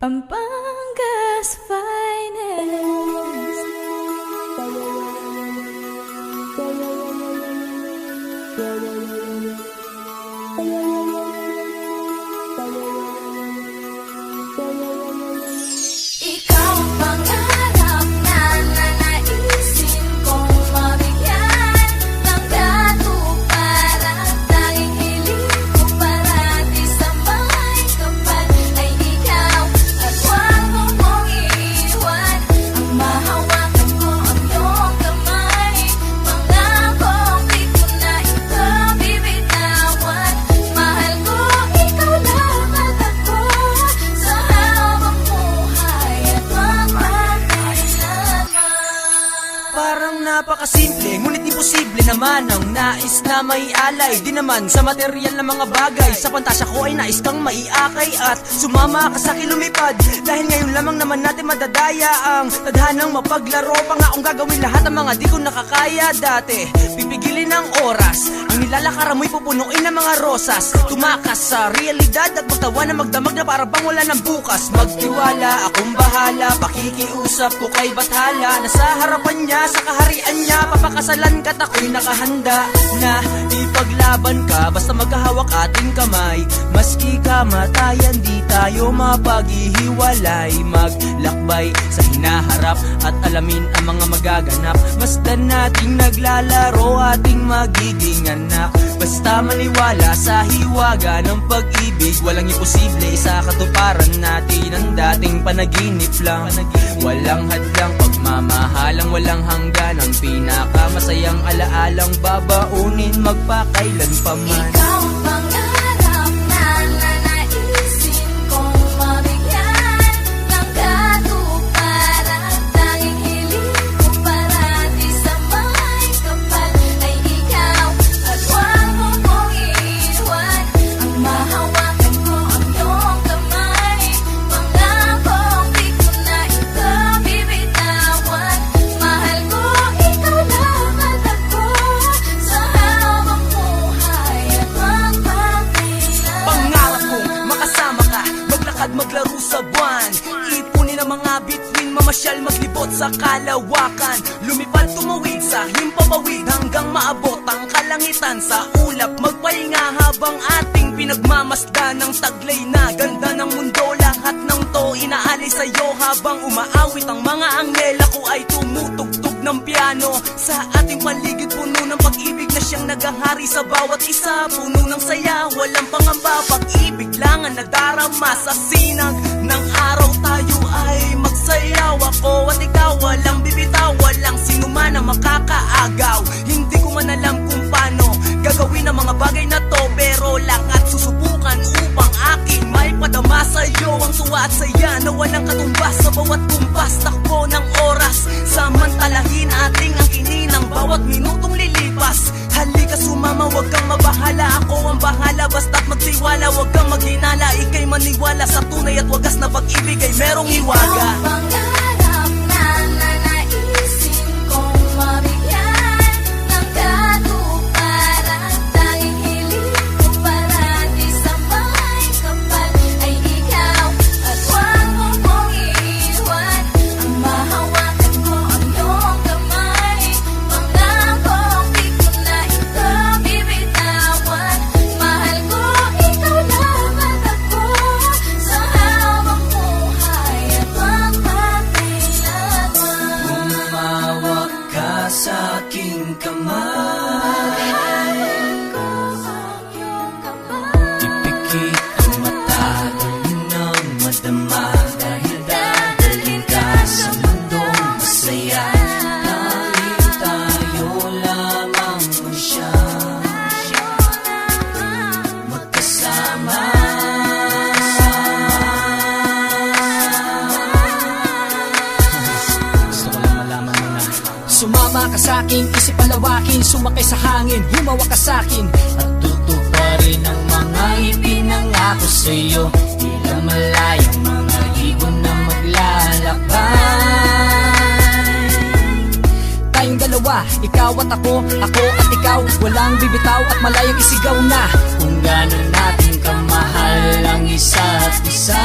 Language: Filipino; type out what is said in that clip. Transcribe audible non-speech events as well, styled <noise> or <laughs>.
Pampanga's finest. <laughs> napakasimple, ngunit imposible naman Ang nais na may alay. Di naman sa material na mga bagay Sa pantasya ko ay nais kang maiakay At sumama ka sa lumipad Dahil ngayon lamang naman natin madadaya Ang tadhanang mapaglaro. Pa nga kung gagawin lahat ang mga di ko nakakaya dati Pipigilin ang oras. Ang nilalakaran mo'y pupunuin ng mga rosas. Tumakas sa realidad at magtawa na magdamag na para bang wala ng bukas. Magtiwala, akong bahala. Pakikiusap ko kay Bathala Nasa harapan niya, sa kaharian niya Papakasalan ka't ako'y nakahanda Na. Ipaglaban ka Basta magkahawak ating kamay. Maski kamatayan di tayo mapaghihiwalay. Maglakbay sa hinaharap At alamin ang mga magaganap. Basta nating naglalaro Ating magiging anak Basta maniwala sa hiwaga ng pag-ibig Walang imposible sa katuparan natin Ang dating panaginip lang. Walang hadlang pagmamahalang walang hanggan. Ang pinakamasayang alaalang babaunin magpakailan pa man Ikaw maglaro sa buwan. Ipunin ang mga bituin Mamasyal maglibot sa kalawakan. Lumipad tumawid sa himpapawid Hanggang maabot ang kalangitan Sa ulap. Magpahinga habang ating pinagmamasdan Ng taglay na ganda ng mundo. Lahat ng to inaalis sa'yo Habang umaawit ang mga anghel. Ako ay tumutugtog ng piano Sa ating paligid puno ng pag-ibig siyang nagahari sa bawat isa. Puno ng saya, walang pangamba. Pag-ibig lang ang nadarama Sa sinag ng araw. Tayo ay magsayaw Ako at ikaw walang bibitaw. Walang sino man ang makakaagaw. Hindi ko man alam kung paano Gagawin ang mga bagay na maniwala Sa tunay at wagas na pag-ibig ay merong iwaga. Ikaw ang aking kamay sa akin, isip palawakin Sumakay sa hangin, humawa ka sa akin. At tutuparin ang mga ipinangako sa'yo Tila malayang mga ibon na maglalakbay. Tayong dalawa, ikaw at ako, ako at ikaw Walang bibitaw at malayang isigaw na. Kung gano'n natin kamahal ang isa't isa